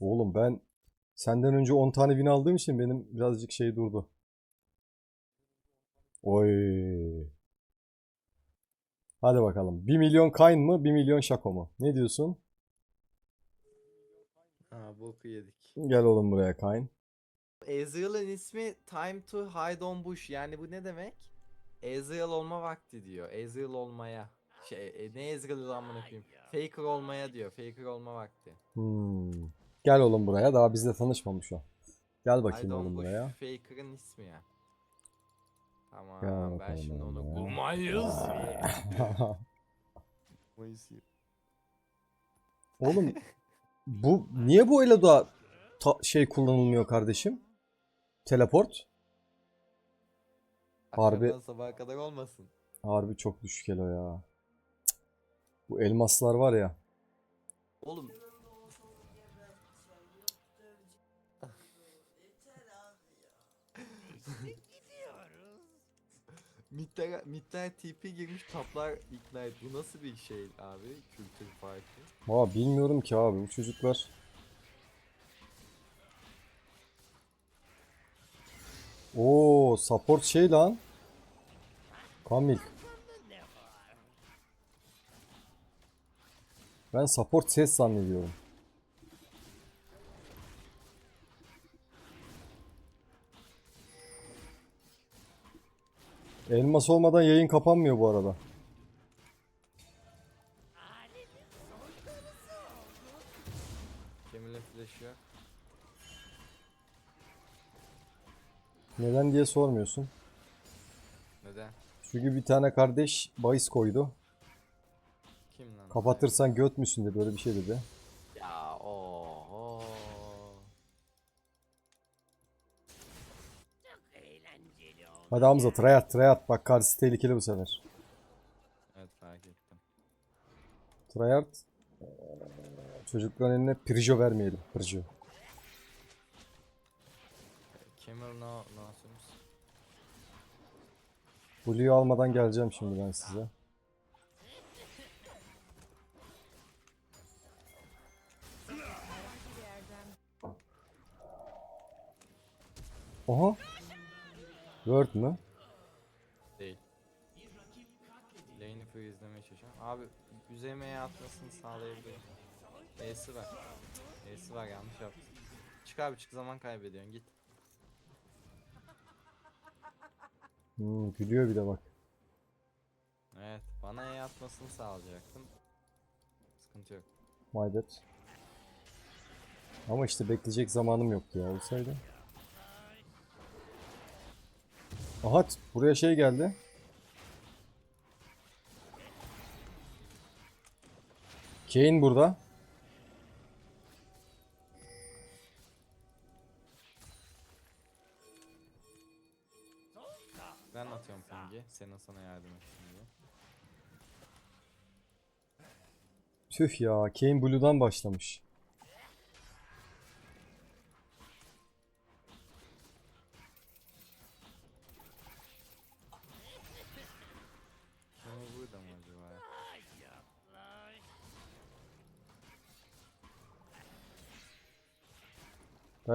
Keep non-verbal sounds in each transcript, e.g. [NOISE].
Oğlum ben senden önce 10 tane win aldığım için benim birazcık şey durdu. Oy. Hadi bakalım. 1 milyon Kayn mı? 1 milyon Şako mu? Ne diyorsun? Aa boku yedik. Gel oğlum buraya Kayn. Ezreal'ın ismi Time to Hide on Bush. Yani bu ne demek? Ezreal olma vakti diyor. Ezreal olmaya. Şey, e, ne Ezreal'ı amına koyayım? Faker olmaya diyor. Faker olma vakti. Hmm. Gel oğlum buraya. Daha bizle tanışmamış o. Gel bakayım on oğlum buraya. Faker'ın ismi ya. Tamam Gel ben şimdi onu. Kumayız. [LAUGHS] Oğlum [LAUGHS] bu niye bu Elo'da ta- şey kullanılmıyor kardeşim? Teleport? Harbi. Akşamdan sabaha kadar olmasın. Harbi çok düşük Elo ya. Cık. Bu elmaslar var ya. Oğlum. Midler, midler TP girmiş taplar et. Bu nasıl bir şey abi? Kültür farkı. Aa bilmiyorum ki abi bu çocuklar. Oo support şey lan. Kamil. Ben support ses zannediyorum. Elmas olmadan yayın kapanmıyor bu arada. Cemil'in flash'ı yok. Neden diye sormuyorsun. Neden? Çünkü bir tane kardeş bahis koydu. Kim lan? Kapatırsan göt müsün de böyle bir şey dedi. Hadi Hamza tryat tryat bak karşısı tehlikeli bu sefer. Evet fark ettim. Tryhard çocukların eline Prijo vermeyelim. Prijo. Kemal no nasılsınız? Blue'yu almadan geleceğim şimdi ben size. Oha. Word mü? Değil. Lane'i full izlemeye çalışıyorum. Abi yüzemeye atmasını sağlayabilirim. E'si var. E'si var yanlış yaptım. Çık abi çık zaman kaybediyorsun git. Hmm, gülüyor bir de bak. Evet bana E atmasını sağlayacaktım. Sıkıntı yok. My bad. Ama işte bekleyecek zamanım yoktu ya olsaydı. Aha buraya şey geldi. Kane burada. Ben atıyorum pingi. Sena sana yardım etsin diye. Tüh ya Kane Blue'dan başlamış.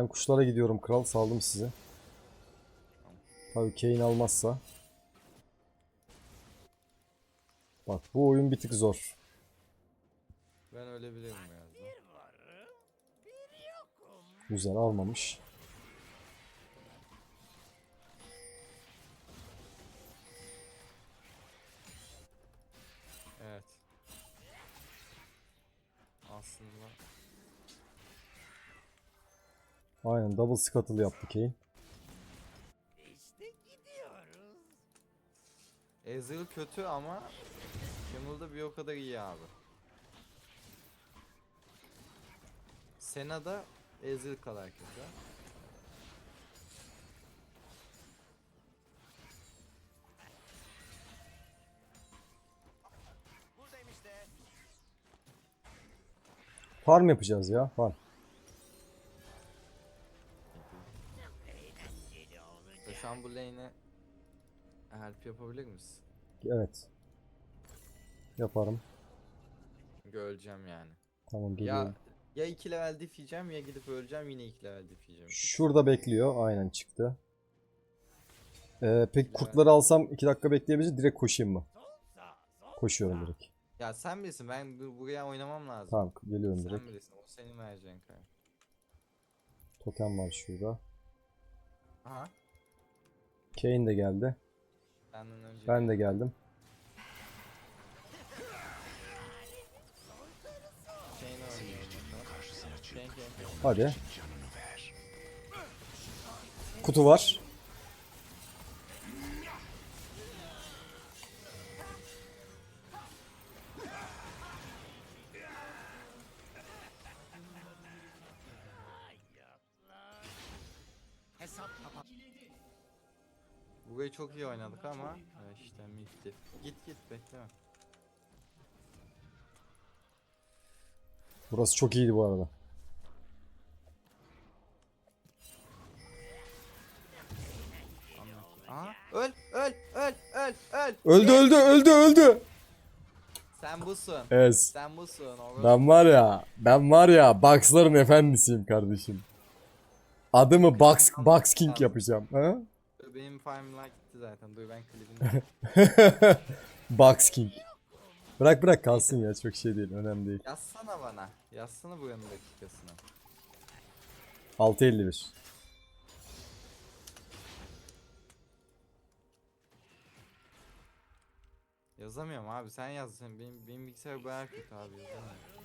Ben kuşlara gidiyorum kral saldım size. Tabii Kane almazsa. Bak bu oyun bir tık zor. Ben ölebilirim birazdan. Güzel almamış. Aynen double scuttle yaptı Kane. Ezreal kötü ama Camel da bir o kadar iyi abi. Sena da Ezreal kadar kötü. Farm yapacağız ya farm. Lane'e help yapabilir misin? Evet. Yaparım. Çünkü öleceğim yani. Tamam Ya geliyorum. Ya 2 level diff yiyeceğim ya gidip öleceğim yine 2 level diff yiyeceğim. Şurada bekliyor. Aynen çıktı. Ee, peki kurtları alsam 2 dakika bekleyebilir direkt koşayım mı? Koşuyorum direkt. Ya sen bilirsin ben bu- buraya oynamam lazım. Tamam geliyorum Sen direkt. bilirsin o senin vereceğin karar. Totem var şurada. Aha. Kane de geldi. Senden önce. Ben de geldim. Chain. Hadi. Kutu var. Burayı çok iyi oynadık ama e, işte middi. Git git bekleme. Burası çok iyiydi bu arada. Aha öl öl öl öl öl. Öldü öldü öldü öldü. Sen busun. Evet. Sen busun. Orası- Ben var ya, ben var ya Box'ların efendisiyim kardeşim. Adımı Box, Box King yapacağım. Ha? Benim farmlar gitti zaten. Dur ben klibini. [LAUGHS] Box King. Bırak bırak kalsın ya çok şey değil önemli değil. Yazsana bana. Yazsana buranın dakikasını. 6.51. Yazamıyorum abi sen yaz. Sen, benim, benim bilgisayar bayağı kötü abi yazamıyorum.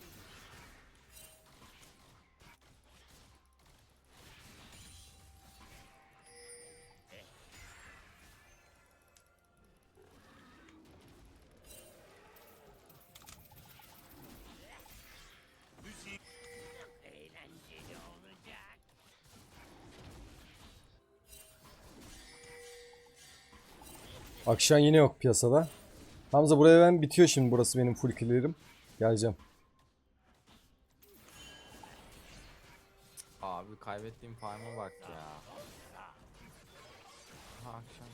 Akşam yine yok piyasada. Hamza buraya ben bitiyor şimdi burası benim full clear'im. Geleceğim. Abi kaybettiğim farm'a bak ya. Akşam.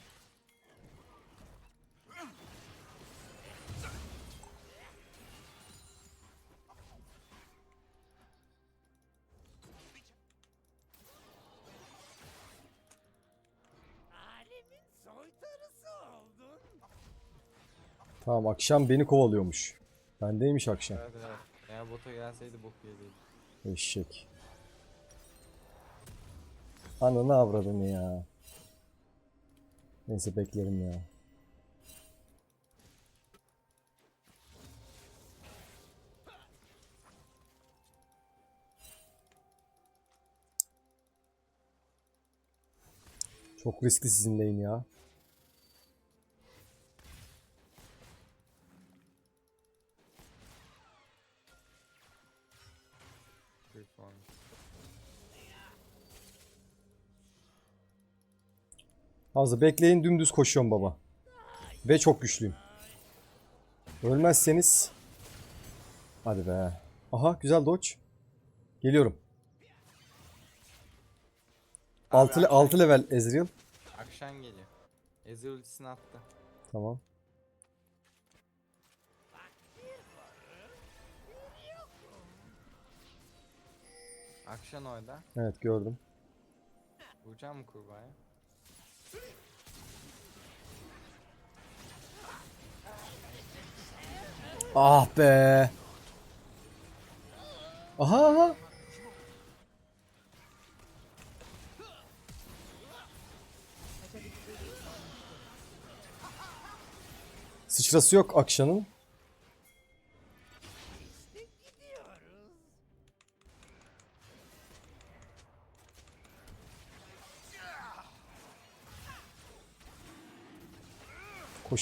Tamam akşam beni kovalıyormuş. Bendeymiş akşam. Evet evet. Eğer bota gelseydi bok yediydi. Eşek. Ananı avradını ya. Neyse beklerim ya. Çok riskli sizin lane ya. Fazla bekleyin dümdüz koşuyorum baba. Ve çok güçlüyüm. Ölmezseniz. Hadi be. Aha güzel dodge. Geliyorum. 6 Abi, 6 level Ezreal. Akşam geliyor. Ezreal ultisini attı. Tamam. Akşam orada. Evet gördüm. Vuracağım mı kurbağaya? Ah be. Aha aha. Sıçrası yok Akşan'ın.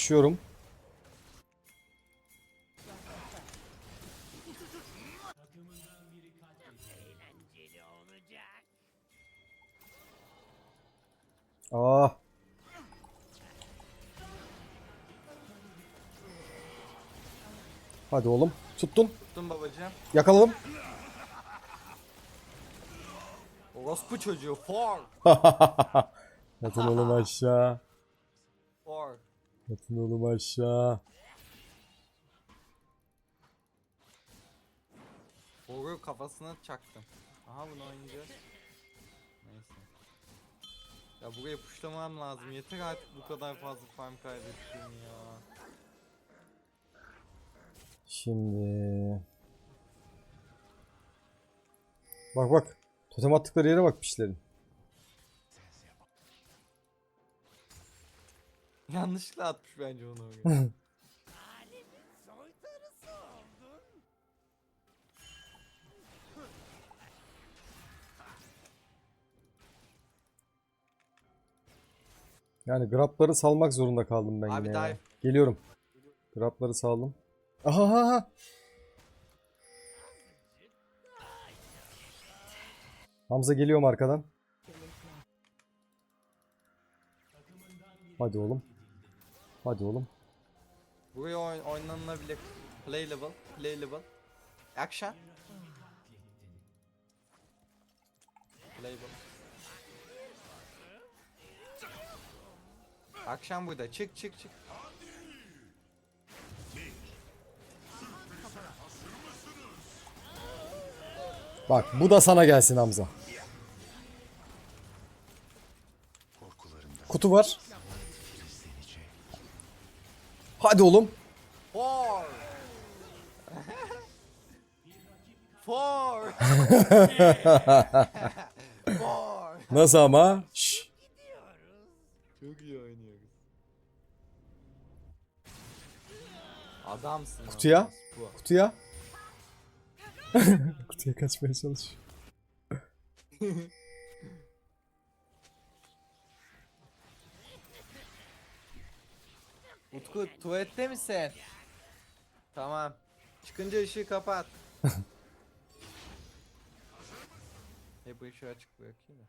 Koşuyorum. Eğlenceli olacak. Ah. Hadi oğlum. Tuttun. Tuttum babacığım. Yakaladım. Orospu çocuğu. For. [LAUGHS] Yatın oğlum aşağı. For. Yatın oğlum aşağı. For'u Yo kafasına çaktım. Aha bunu oynayacağız. Neyse. Ya buraya puşlamam lazım. Yeter artık bu kadar fazla farm kaybettim ya. Şimdi... Bak bak. Totem attıkları yere bak pişlerin. Yanlışlıkla atmış bence onu oraya. Alemin soytarısı oldun. Yani grabları salmak zorunda kaldım ben Abi yine ya. dive. Geliyorum. Grabları saldım. Aha aha, aha. Hamza geliyorum arkadan. Hadi oğlum. Hadi oğlum. Buraya oyn oynanılabilir. Playable, playable. Action. Playable. Akşam burada. Çık çık çık. Bak bu da sana gelsin Hamza. Kutu var. Hadi oğlum. Four. Four. [LAUGHS] Four. Nasıl ama? Şşş. Çok iyi oynuyoruz. Adamsın. Kutuya. Bu. Kutuya. [LAUGHS] Kutuya kaçmaya çalış. [LAUGHS] Utku tuvalette misin? Tamam. Çıkınca ışığı kapat. Hep [LAUGHS] bu ışığı açık bırakayım da.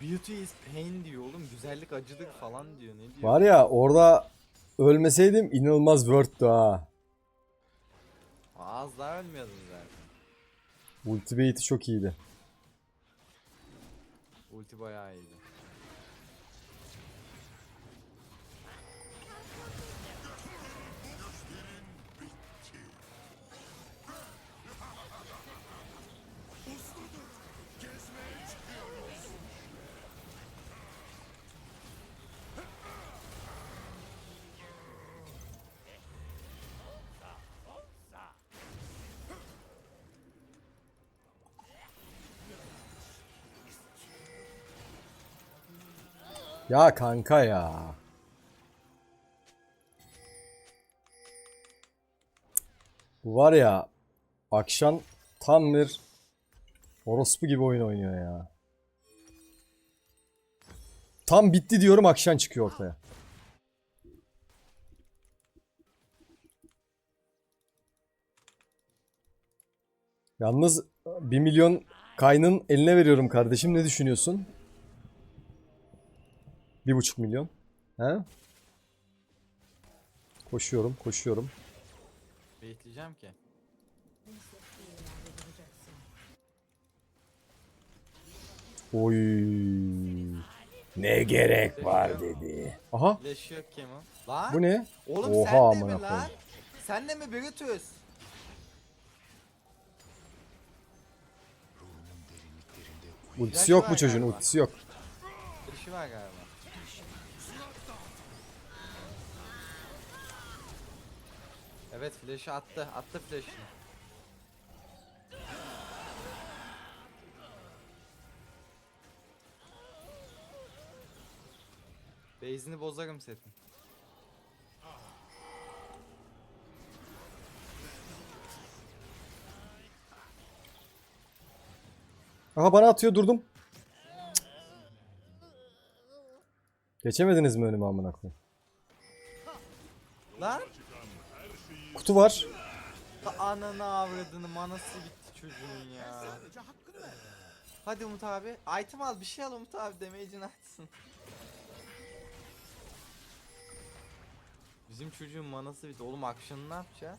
Beauty is pain diyor oğlum. Güzellik acıdır falan diyor. Ne diyor? Var ya orada ölmeseydim inanılmaz word'tu ha. Az daha ölmüyordun zaten. Ulti bait'i çok iyiydi. Ulti bayağı iyiydi. Ya kanka ya. Bu var ya Akşan tam bir orospu gibi oyun oynuyor ya. Tam bitti diyorum Akşan çıkıyor ortaya. Yalnız 1 milyon kaynın eline veriyorum kardeşim. Ne düşünüyorsun? Bir buçuk milyon. He? Koşuyorum, koşuyorum. Bekleyeceğim ki. Oy. Ne gerek var dedi. Aha, yok. Lan. bu ne? Oğlum Oha sen de amına mi lan? koyayım. Sen de mi Brutus? Ultisi yok bu çocuğun, ultisi yok. Flash'ı var galiba. Evet flash'ı attı. Attı flash'ını. Base'ini bozarım setin. Aha bana atıyor, durdum. Cık. Geçemediniz mi önüme amına koyayım? Lan! Kutu var. Ananı avradını manası bitti çocuğun ya. Hadi Umut abi. Item al bir şey al Umut abi damage'ini atsın. Bizim çocuğun manası bitti. Oğlum action'ı ne yapacağız?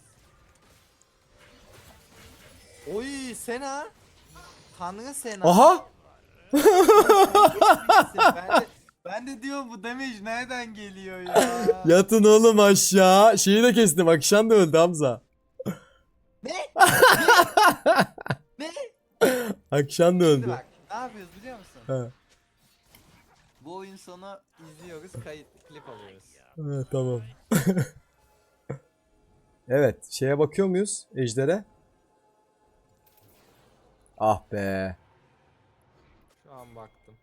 Oy Sena. Tanrı Sena. Aha! [LAUGHS] ben de, Ben de diyorum bu damage nereden geliyor ya? [LAUGHS] Yatın oğlum aşağı. Şeyi de kestim. Akşam da öldü Hamza. ne? [LAUGHS] ne? Akşam da öldü. bak ne yapıyoruz biliyor musun? He. Bu oyun sonu izliyoruz, kayıt, klip alıyoruz. He, tamam. [LAUGHS] evet. Şeye bakıyor muyuz? Ejder'e. Ah be. Şu an baktım.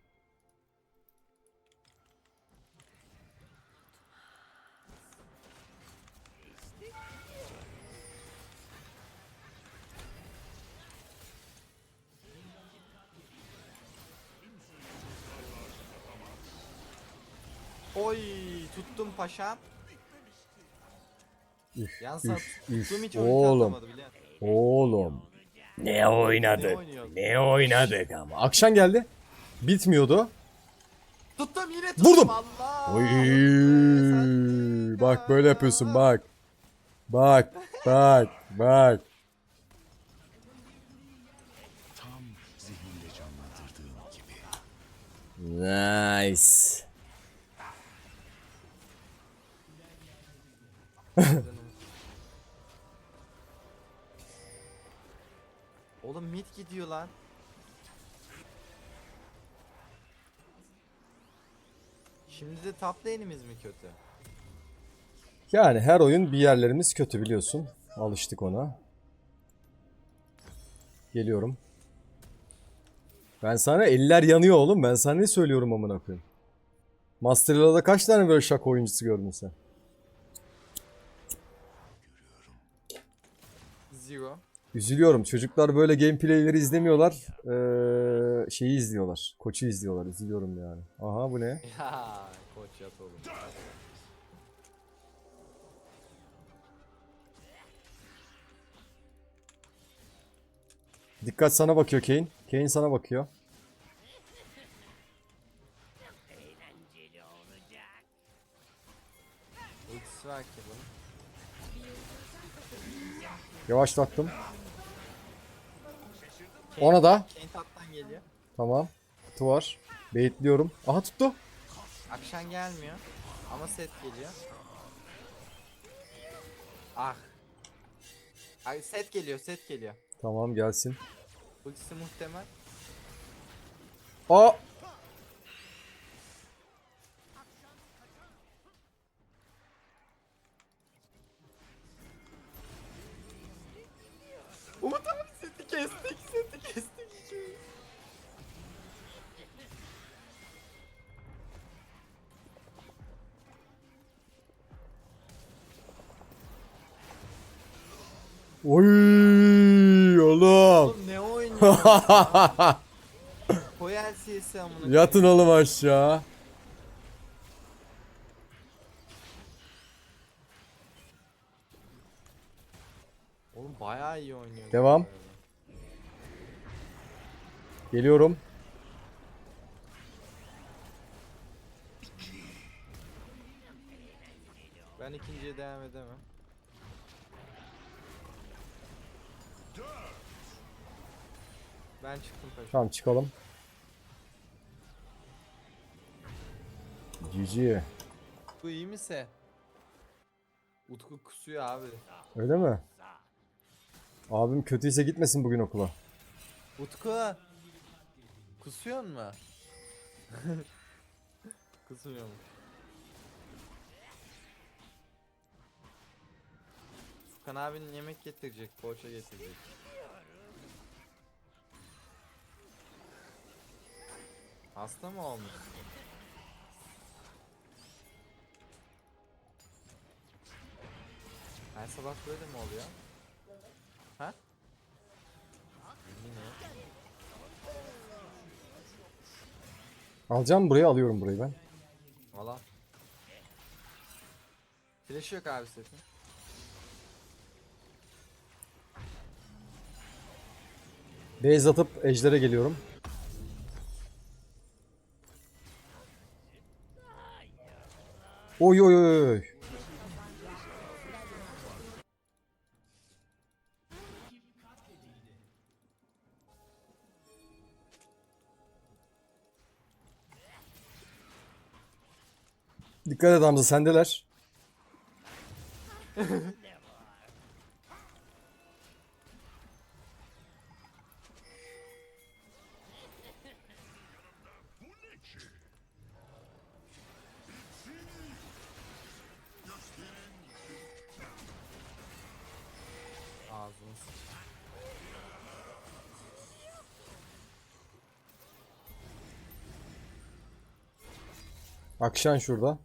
Oy tuttum paşam. Üf, Yalnız üf, üf. tuttum hiç Oğlum. biliyor musun? Oğlum. Ne Ne oynadık? Ne oynadık ama. Akşam geldi. Bitmiyordu. Tuttum yine tuttum Vurdum. Allah. Oy. Sen- Bak böyle yapıyorsun bak. Bak. Bak. Bak. Tam zihnimde canlandırdığım gibi. Nice. Oğlum mid gidiyor lan. Şimdi de top lane'imiz mi kötü? Yani her oyun bir yerlerimiz kötü biliyorsun. Alıştık ona. Geliyorum. Ben sana eller yanıyor oğlum. Ben sana ne söylüyorum amına koyayım. Master kaç tane böyle şaka oyuncusu gördün sen? Zero. Üzülüyorum. Çocuklar böyle gameplayleri izlemiyorlar. Ee, şeyi izliyorlar. Koçu izliyorlar. Üzülüyorum yani. Aha bu ne? [LAUGHS] Ya koç yat oğlum. Dikkat sana bakıyor Kane. Kane sana bakıyor. Eğlenceli olacak. Ultisi var ki. Yavaşlattım. Ona da. Geliyor. Tamam. Kutu var. Baitliyorum. Aha tuttu. Akşam gelmiyor. Ama set geliyor. Ah. Ay set geliyor, set geliyor. Tamam gelsin. Ultisi muhtemel. Aa! [LAUGHS] Koy LCS'i amına. Yatın oğlum aşağı. Oğlum bayağı iyi oynuyor. Devam. bu arada. Geliyorum. Ben ikinciye devam edemem. Ben çıktım paşa. Tamam çıkalım. GG. Bu iyi mise? Utku kusuyor abi. Öyle mi? Abim kötüyse gitmesin bugün okula. Utku! Kusuyor mu? [LAUGHS] Kusmuyormuş. Furkan abinin yemek getirecek, poğaça getirecek. Hasta mı olmuş? Her sabah böyle mi oluyor? Ha? Yine. Alacağım burayı alıyorum burayı ben. Valla. Flash yok abi setin. Base atıp ejder'e geliyorum. Oy oy oy. Dikkat et Hamza sendeler. [LAUGHS] Akşan şurada.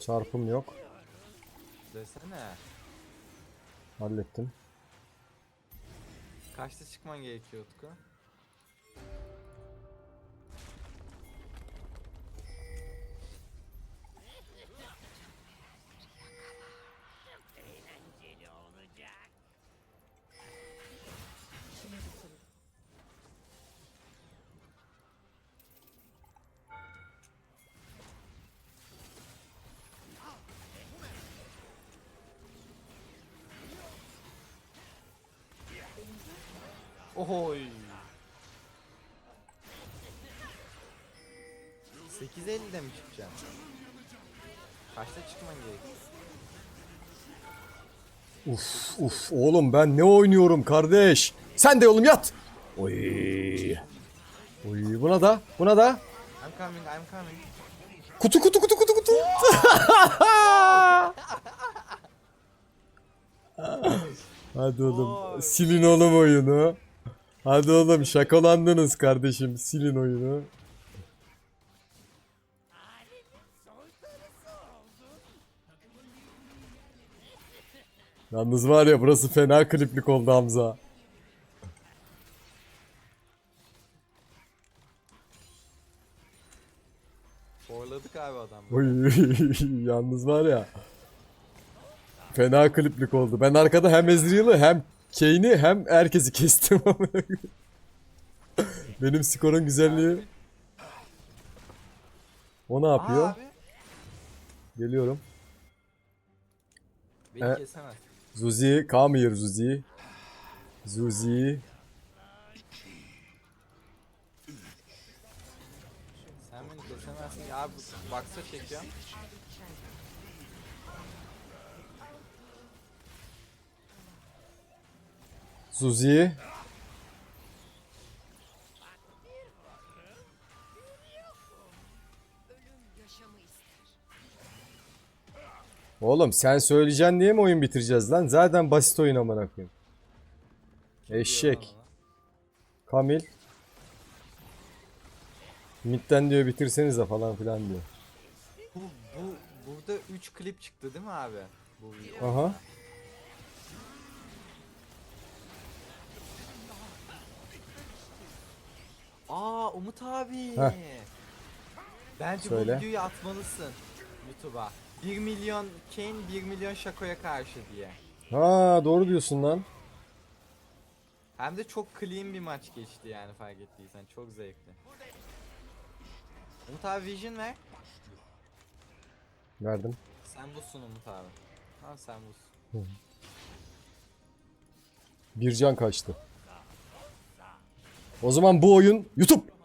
Çarpım yok. Desene. Hallettim. Kaçta çıkman gerekiyor Utku? Ohoy. 8.50'de mi çıkacaksın? Kaçta çıkman gerekiyor? Uf uf oğlum ben ne oynuyorum kardeş? Sen de oğlum yat. Oy. Oy buna da buna da. I'm coming, I'm coming. Kutu kutu kutu kutu kutu. [LAUGHS] Hadi oğlum silin oğlum oyunu. Hadi oğlum şakalandınız kardeşim silin oyunu. Yalnız var ya burası fena kliplik oldu Hamza. Forladık abi adam. Oy, [LAUGHS] yalnız var ya. Fena kliplik oldu. Ben arkada hem Ezreal'ı hem Kane'i hem herkesi kestim. Benim skorun güzelliği. O ne yapıyor? Abi. Geliyorum. Beni E- kesemez. Zuzi, come here Zuzi. Zuzi. Sen beni kesemezsin ya abi baksa çekiyorum. Zuzi. Oğlum sen söyleyeceksin diye mi oyun bitireceğiz lan? Zaten basit oyun amına koyayım. Eşek. Kamil. Mid'den diyor bitirsenize falan filan diyor. Bu, bu burada 3 klip çıktı değil mi abi? Bu. Aha. Umut abi. Heh. Bence Söyle. bu videoyu atmalısın YouTube'a. 1 milyon Kane 1 milyon Şako'ya karşı diye. Ha doğru diyorsun lan. Hem de çok clean bir maç geçti yani fark ettiysen. Çok zevkli. Umut abi vision ver. Verdim. Sen busun Umut abi. Tamam sen busun. Bir can kaçtı. O zaman bu oyun YouTube.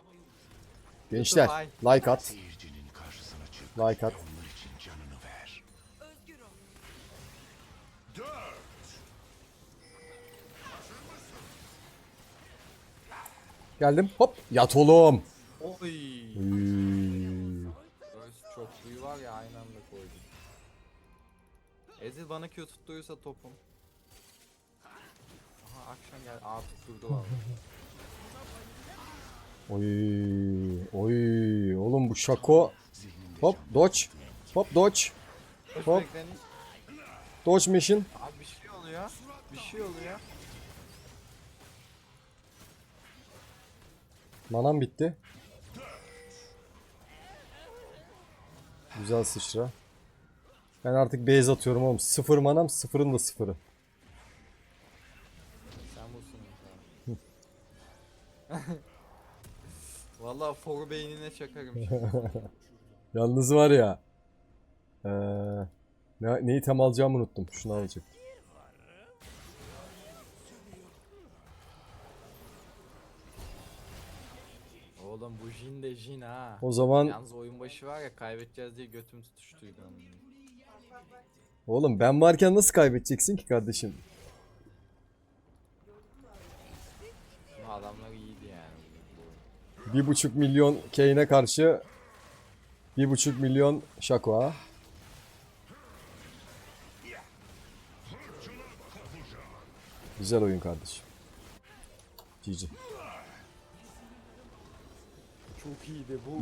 Gençler like at. Seyircinin karşısına çık. Like at. Onlar için canını ver. Geldim. Hop. Yat oğlum. Oy. Çok var ya aynı anda koydum. Ezil bana Q tuttuysa topum. Aha akşam gel. Aa tutturdu valla. Oy. Oy. Oğlum bu şako. Hop dodge. Hop dodge. Hop. Dodge machine. Abi bir şey oluyor. Bir şey oluyor. Manam bitti. Güzel sıçra. Ben artık base atıyorum oğlum. Sıfır manam sıfırın da sıfırı. Sen bulsun [LAUGHS] Valla for beynine çakarım. [LAUGHS] Yalnız var ya. Ee, ne, neyi tam alacağımı unuttum. Şunu alacak. Oğlum bu jin de jin ha. O zaman... Yalnız oyun başı var ya kaybedeceğiz diye götüm tutuştuydu. Oğlum ben varken nasıl kaybedeceksin ki kardeşim? 1,5 milyon Kane'e karşı 1,5 milyon Şakoa. Güzel oyun kardeşim. GG. Çok iyiydi bu.